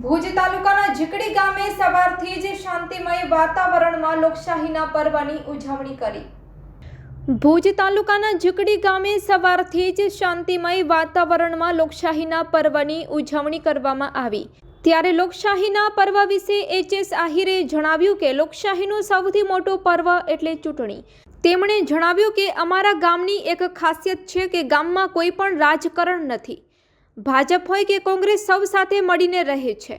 ભુજ તાલુકાના ઝીકડી ગામે સવારથી જ શાંતિમય વાતાવરણમાં લોકશાહીના પર્વની ઉજવણી કરી. ભુજ તાલુકાના ઝીકડી ગામે સવારથી જ શાંતિમય વાતાવરણમાં લોકશાહીના પર્વની ઉજવણી કરવામાં આવી. ત્યારે લોકશાહીના પર્વ વિશે એચ એસ આહિરે જણાવ્યું કે લોકશાહીનો સૌથી મોટો પર્વ એટલે ચૂંટણી. તેમણે જણાવ્યું કે અમારા ગામની એક ખાસિયત છે કે ગામમાં કોઈ પણ રાજકારણ નથી. ભાજપ હોય કે કોંગ્રેસ સૌ સાથે મળીને રહે છે.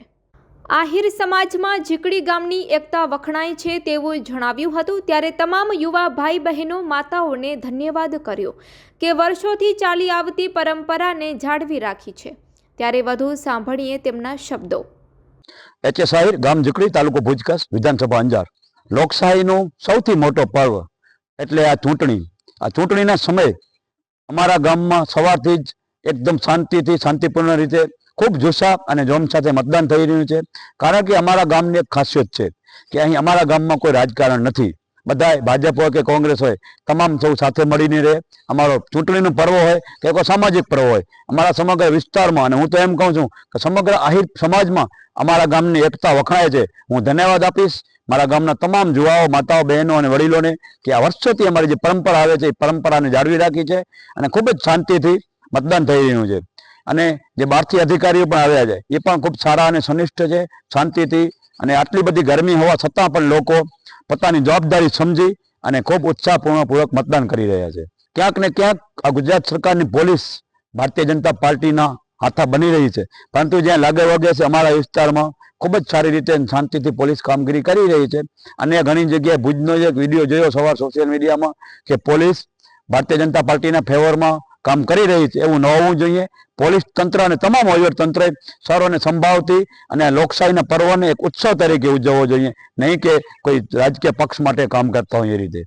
આહિર સમાજમાં ઝીકડી ગામની એકતા વખણાય છે તેવું જણાવ્યું હતું. ત્યારે તમામ યુવા ભાઈ બહેનો માતાઓને ધન્યવાદ કર્યો કે વર્ષોથી ચાલી આવતી પરંપરાને જાળવી રાખી છે. ત્યારે વધુ સાંભળીએ તેમના શબ્દો. એચ એ સાહિર ગામ ઝીકડી, તાલુકો ભુજકસ, વિધાનસભા અંજાર. લોકશાહીનો સૌથી મોટો પર્વ એટલે આ ચૂંટણી. આ ચૂંટણીના સમયે અમારા ગામમાં સવારથી જ એકદમ શાંતિથી, શાંતિપૂર્ણ રીતે ખૂબ જુસ્સા અને જોમ સાથે મતદાન થઈ રહ્યું છે. કારણ કે અમારા ગામની એક ખાસિયત છે કે અહીં અમારા ગામમાં કોઈ રાજકારણ નથી. બધાય ભાજપ હોય કે કોંગ્રેસ હોય, તમામ સૌ સાથે મળીને રહે. અમારો ચૂંટણીનું પર્વ હોય કે કોઈ સામાજિક પર્વ હોય, અમારા સમગ્ર વિસ્તારમાં, અને હું તો એમ કહું છું કે સમગ્ર આહિર સમાજમાં અમારા ગામની એકતા વખણાય છે. હું ધન્યવાદ આપીશ મારા ગામના તમામ જુવાઓ, માતાઓ, બહેનો અને વડીલોને કે આ વર્ષોથી અમારી જે પરંપરા આવે છે, એ પરંપરાને જાળવી રાખી છે અને ખૂબ જ શાંતિથી મતદાન થઈ રહ્યું છે. અને જે બહારથી અધિકારીઓ પણ આવ્યા છે, એ પણ ખૂબ સારા અને સનિષ્ઠ છે, શાંતિથી અને આટલી બધી ગરમી હોવા છતાં પણ લોકો પોતાની જવાબદારી સમજી અને ખૂબ ઉત્સાહપૂર્ણપૂર્વક મતદાન કરી રહ્યા છે. ક્યાંક ને ક્યાંક આ ગુજરાત સરકારની પોલીસ ભારતીય જનતા પાર્ટીના હાથા બની રહી છે. પરંતુ જ્યાં લાગે વગે છે અમારા વિસ્તારમાં ખૂબ જ સારી રીતે શાંતિથી પોલીસ કામગીરી કરી રહી છે. અને ઘણી જગ્યાએ ભુજનો એક વીડિયો જોયો સવાર સોશિયલ મીડિયામાં કે પોલીસ ભારતીય જનતા પાર્ટીના ફેવરમાં કામ કરી રહી છે, એવું ન હોવું જોઈએ. પોલીસ તંત્ર અને તમામ વહીવટ તંત્રએ સર્વને સંભાવતી અને લોકશાહીના પર્વને એક ઉત્સવ તરીકે ઉજવવો જોઈએ. નહીં કે કોઈ રાજકીય પક્ષ માટે કામ કરતા હોય એ રીતે.